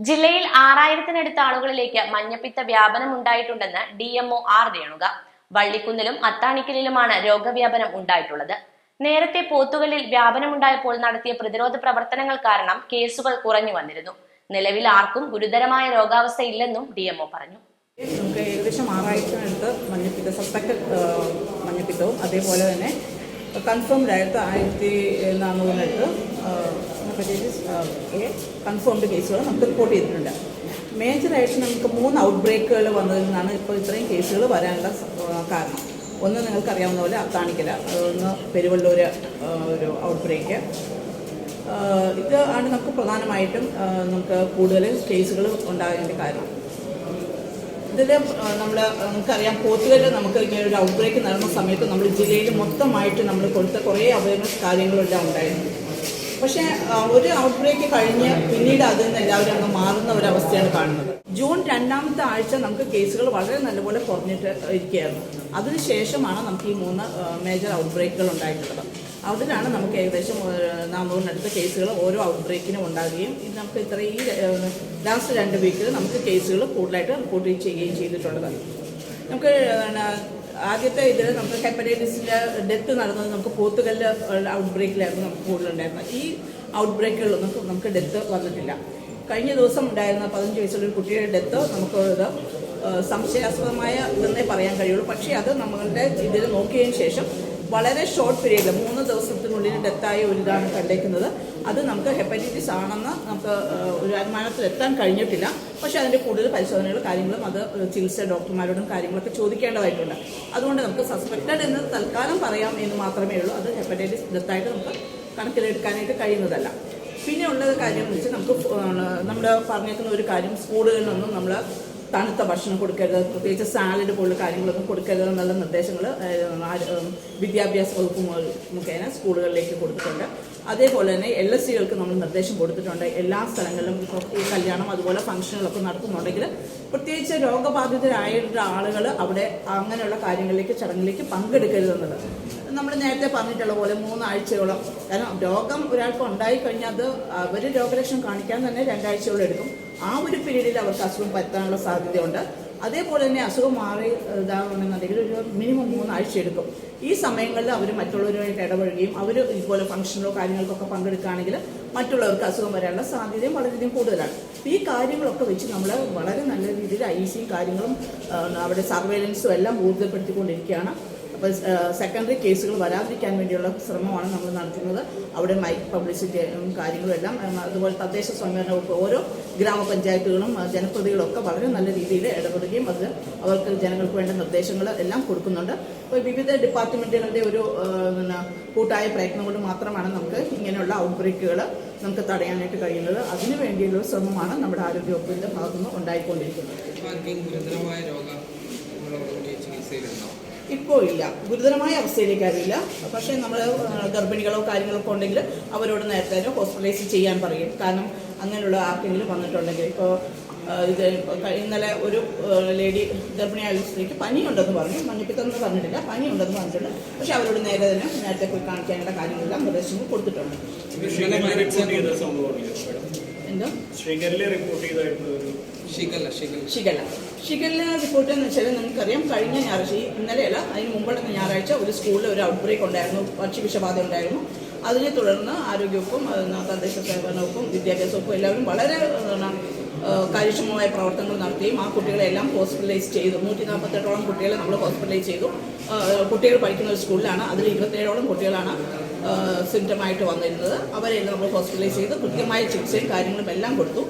ജില്ലയിൽ ആറായിരത്തിനടുത്ത ആളുകളിലേക്ക് മഞ്ഞപ്പിത്ത വ്യാപനം ഉണ്ടായിട്ടുണ്ടെന്ന് ഡി എംഒ ആർ രേണുക. വള്ളിക്കുന്നിലും അത്താണിക്കലിലുമാണ് രോഗവ്യാപനം ഉണ്ടായിട്ടുള്ളത്. നേരത്തെ പോത്തുകലിൽ വ്യാപനമുണ്ടായപ്പോൾ നടത്തിയ പ്രതിരോധ പ്രവർത്തനങ്ങൾ കാരണം കേസുകൾ കുറഞ്ഞു വന്നിരുന്നു. നിലവിൽ ആർക്കും ഗുരുതരമായ രോഗാവസ്ഥ ഇല്ലെന്നും ഡി എംഒ പറഞ്ഞു. നമുക്ക് ഏകദേശം ആറായിരത്തിനടുത്ത് മഞ്ഞപ്പിത്ത സസ്പെക്ട് മഞ്ഞപ്പിത്തവും അതേപോലെ തന്നെ കൺഫേംഡ് ആയിട്ട് ആയിരത്തി നാനൂറിനടുത്ത് ഹെപ്പറ്റൈറ്റിസ് എ കൺഫേംഡ് കേസുകൾ നമുക്ക് റിപ്പോർട്ട് ചെയ്തിട്ടുണ്ട്. മേജറായിട്ട് നമുക്ക് മൂന്ന് ഔട്ട് ബ്രേക്കുകൾ വന്നതിൽ നിന്നാണ് ഇപ്പോൾ ഇത്രയും കേസുകൾ വരാനുള്ള കാരണം. ഒന്ന് നിങ്ങൾക്കറിയാവുന്ന പോലെ അത്താണിക്കല ഒന്ന് പെരുവള്ളൂർ ഒരു ഔട്ട് ബ്രേക്ക് ഇത് ആണ് നമുക്ക് പ്രധാനമായിട്ടും നമുക്ക് കൂടുതൽ കേസുകൾ ഉണ്ടാകേണ്ട കാരണം ഇതിൽ നമ്മൾ നമുക്കറിയാം പോത്തുകല്ല് നമുക്ക് ഇങ്ങനെ ഒരു ഔട്ട് ബ്രേക്ക് നടന്ന സമയത്ത് നമ്മൾ ജില്ലയിൽ മൊത്തമായിട്ട് നമ്മൾ കൊടുത്ത കുറേ അവയർനെസ് കാര്യങ്ങളെല്ലാം ഉണ്ടായിരുന്നു. പക്ഷേ ഒരു ഔട്ട് ബ്രേക്ക് കഴിഞ്ഞ് പിന്നീട് അതിൽ നിന്ന് എല്ലാവരും അങ്ങ് മാറുന്ന ഒരവസ്ഥയാണ് കാണുന്നത്. ജൂൺ രണ്ടാമത്തെ ആഴ്ച നമുക്ക് കേസുകൾ വളരെ നല്ലപോലെ കുറഞ്ഞിട്ട് ഇരിക്കുകയായിരുന്നു. അതിനുശേഷമാണ് നമുക്ക് ഈ മൂന്ന് മേജർ ഔട്ട് ബ്രേക്കുകൾ ഉണ്ടായിട്ടുള്ളത്. അതിലാണ് നമുക്ക് ഏകദേശം നാമൂറിനടുത്ത കേസുകൾ ഓരോ ഔട്ട് ബ്രേക്കിനും ഉണ്ടാകുകയും ഇത് നമുക്ക് ഇത്ര ഈ ലാസ്റ്റ് രണ്ട് വീക്കിൽ നമുക്ക് കേസുകൾ കൂടുതലായിട്ട് റിപ്പോർട്ട് ചെയ്യുകയും ചെയ്തിട്ടുള്ളത്. നമുക്ക് ആദ്യത്തെ ഇതിൽ നമുക്ക് ഹെപ്പറ്റൈറ്റിസിന്റെ ഡെത്ത് നടന്നത് നമുക്ക് പോത്തുകല്ല് ഔട്ട് ബ്രേക്കിലായിരുന്നു നമുക്ക് കൂടുതലുണ്ടായിരുന്നത്. ഈ ഔട്ട് ബ്രേക്കുകളൊന്നും നമുക്ക് ഡെത്ത് വന്നിട്ടില്ല. കഴിഞ്ഞ ദിവസം ഉണ്ടായിരുന്ന പതിനഞ്ച് വയസ്സുള്ള ഒരു കുട്ടിയുടെ ഡെത്ത് നമുക്ക് ഇത് സംശയാസ്പദമായ ഇതെന്നേ പറയാൻ കഴിയുള്ളൂ. പക്ഷേ അത് നമ്മളുടെ ഇതിൽ നോക്കിയതിന് ശേഷം വളരെ ഷോർട്ട് പീരീഡിൽ മൂന്ന് ദിവസത്തിനുള്ളിൽ ഡെത്തായ ഒരു ഇതാണ് കണ്ടേക്കുന്നത്. അത് നമുക്ക് ഹെപ്പറ്റൈറ്റിസ് ആണെന്ന് നമുക്ക് ഒരു അനുമാനത്തിൽ എത്താൻ കഴിഞ്ഞിട്ടില്ല. പക്ഷേ അതിന്റെ കൂടുതൽ പരിശോധനകൾ കാര്യങ്ങളും അത് ചികിത്സ ഡോക്ടർമാരോടും കാര്യങ്ങളൊക്കെ ചോദിക്കേണ്ടതായിട്ടുണ്ട്. അതുകൊണ്ട് നമുക്ക് സസ്പെക്റ്റഡ് എന്ന് തൽക്കാലം പറയാം എന്ന് മാത്രമേ ഉള്ളൂ. അത് ഹെപ്പറ്റൈറ്റിസ് ഡെത്തായിട്ട് നമുക്ക് കണക്കിലെടുക്കാനായിട്ട് കഴിയുന്നതല്ല. പിന്നെ ഉള്ളത് കാര്യം എന്ന് വെച്ചാൽ നമുക്ക് നമ്മൾ പറഞ്ഞേക്കുന്ന ഒരു കാര്യം സ്കൂളുകളിലൊന്നും നമ്മൾ തണുത്ത ഭക്ഷണം കൊടുക്കരുത് പ്രത്യേകിച്ച് സാലഡ് പോലുള്ള കാര്യങ്ങളൊന്നും കൊടുക്കരുത് എന്നുള്ള നിർദ്ദേശങ്ങൾ വിദ്യാഭ്യാസ വകുപ്പ് മുഖേന സ്കൂളുകളിലേക്ക് കൊടുത്തിട്ടുണ്ട്. അതേപോലെ തന്നെ എൽ എസ് സികൾക്ക് നമ്മൾ നിർദ്ദേശം കൊടുത്തിട്ടുണ്ട്. എല്ലാ സ്ഥലങ്ങളിലും ഈ കല്യാണം അതുപോലെ ഫംഗ്ഷനുകളൊക്കെ നടത്തുന്നുണ്ടെങ്കിൽ പ്രത്യേകിച്ച് രോഗബാധിതരായിട്ടുള്ള ആളുകൾ അവിടെ അങ്ങനെയുള്ള കാര്യങ്ങളിലേക്ക് ചടങ്ങിലേക്ക് പങ്കെടുക്കരുതെന്നുള്ളത് നമ്മൾ നേരത്തെ പറഞ്ഞിട്ടുള്ള പോലെ മൂന്നാഴ്ചയോളം കാരണം രോഗം ഒരാൾക്ക് ഉണ്ടായി കഴിഞ്ഞാൽ അത് അവർ രോഗലക്ഷണം കാണിക്കാൻ തന്നെ രണ്ടാഴ്ചയോളം എടുക്കും. ആ ഒരു പീരീഡിൽ അവർക്ക് അസുഖം പറ്റാനുള്ള സാധ്യതയുണ്ട്. അതേപോലെ തന്നെ അസുഖം മാറി ഇതാകണമെന്നുണ്ടെങ്കിൽ ഒരു മിനിമം മൂന്നാഴ്ച എടുക്കും. ഈ സമയങ്ങളിൽ അവർ മറ്റുള്ളവരുമായിട്ട് ഇടപഴകുകയും അവർ ഇതുപോലെ ഫംഗ്ഷനിലോ കാര്യങ്ങൾക്കൊക്കെ പങ്കെടുക്കുകയാണെങ്കിൽ മറ്റുള്ളവർക്ക് അസുഖം വരാനുള്ള സാധ്യതയും വളരെയധികം കൂടുതലാണ്. ഈ കാര്യങ്ങളൊക്കെ വെച്ച് നമ്മൾ വളരെ നല്ല രീതിയിൽ ഐ സിയും കാര്യങ്ങളും അവിടെ സർവേലൻസും എല്ലാം ഊർജപ്പെടുത്തിക്കൊണ്ടിരിക്കുകയാണ്. സെക്കൻഡറി കേസുകൾ വരാതിരിക്കാൻ വേണ്ടിയുള്ള ശ്രമമാണ് നമ്മൾ നടത്തുന്നത്. അവിടെ മൈക്ക് പബ്ലിസിറ്റിയും കാര്യങ്ങളെല്ലാം അതുപോലെ തദ്ദേശ സ്വയംഭരണ വകുപ്പ് ഓരോ ഗ്രാമപഞ്ചായത്തുകളും ജനപ്രതികളൊക്കെ വളരെ നല്ല രീതിയിൽ ഇടപെടുകയും അത് അവർക്ക് ജനങ്ങൾക്ക് വേണ്ട നിർദ്ദേശങ്ങൾ എല്ലാം കൊടുക്കുന്നുണ്ട്. അപ്പോൾ വിവിധ ഡിപ്പാർട്ട്മെന്റുകളുടെ ഒരു കൂട്ടായ പ്രയത്നം കൊണ്ട് മാത്രമാണ് നമുക്ക് ഇങ്ങനെയുള്ള ഔട്ട്ബ്രേക്കുകൾ നമുക്ക് തടയാനായിട്ട് കഴിയുന്നത്. അതിനു വേണ്ടിയുള്ള ശ്രമമാണ് നമ്മുടെ ആരോഗ്യവകുപ്പിന്റെ ഭാഗത്തുനിന്ന് ഉണ്ടായിക്കൊണ്ടിരിക്കുന്നത് ആർക്കെങ്കിലും ഗുരുതരമായ രോഗങ്ങളോടുകൂടി ചികിത്സയിലുണ്ടോ ഇപ്പോൾ ഇല്ല. ഗുരുതരമായ അവസ്ഥയിലേക്ക് അറിയില്ല പക്ഷേ നമ്മൾ ഗർഭിണികളോ കാര്യങ്ങളൊക്കെ ഉണ്ടെങ്കിൽ അവരോട് നേരത്തെ തന്നെ ഹോസ്പിറ്റലൈസ് ചെയ്യാൻ പറയും. കാരണം അങ്ങനെയുള്ള ആർക്കെങ്കിലും വന്നിട്ടുണ്ടെങ്കിൽ. ഇപ്പോൾ ഇത് ഇന്നലെ ഒരു ലേഡി ഗർഭിണിയായ സ്ത്രീക്ക് പനിയുണ്ടെന്ന് പറഞ്ഞു. മഞ്ഞപ്പിത്തമെന്ന് പറഞ്ഞിട്ടില്ല. പനിയുണ്ടെന്ന് പറഞ്ഞിട്ടുണ്ട്. പക്ഷെ അവരോട് നേരെ തന്നെ നേരത്തെ പോയി കാണിക്കാനുള്ള കാര്യങ്ങളെല്ലാം നിർദ്ദേശങ്ങൾ കൊടുത്തിട്ടുണ്ട്. എന്തോ? ശ്രീകരിലെ റിപ്പോർട്ട് ഒരു ഷിഗല്ല ഷിഗല്ല റിപ്പോർട്ട് എന്ന് വെച്ചാൽ നമുക്കറിയാം കഴിഞ്ഞ ഞായറാഴ്ച ഇന്നലെയല്ല അതിന് മുമ്പുള്ള ഞായറാഴ്ച ഒരു സ്കൂളിൽ ഒരു ഔട്ട് ബ്രേക്ക് ഉണ്ടായിരുന്നു പക്ഷി വിഷബാധ ഉണ്ടായിരുന്നു. അതിനെ തുടർന്ന് ആരോഗ്യവകുപ്പും ആ, തദ്ദേശ സേവനവും വിദ്യാഭ്യാസ വകുപ്പും എല്ലാവരും വളരെ കാര്യക്ഷമമായ പ്രവർത്തനങ്ങൾ നടത്തുകയും ആ കുട്ടികളെല്ലാം ഹോസ്പിറ്റലൈസ് ചെയ്തു. നൂറ്റി നാൽപ്പത്തെട്ടോളം കുട്ടികളെ നമ്മൾ ഹോസ്പിറ്റലൈസ് ചെയ്തു. കുട്ടികൾ പഠിക്കുന്ന ഒരു സ്കൂളിലാണ് അതിൽ ഇരുപത്തേഴോളം കുട്ടികളാണ് സിംറ്റമായിട്ട് വന്നിരുന്നത്. അവരെല്ലാം നമ്മൾ ഹോസ്പിറ്റലൈസ് ചെയ്ത് കൃത്യമായ ചികിത്സയും കാര്യങ്ങളും എല്ലാം കൊടുത്തു.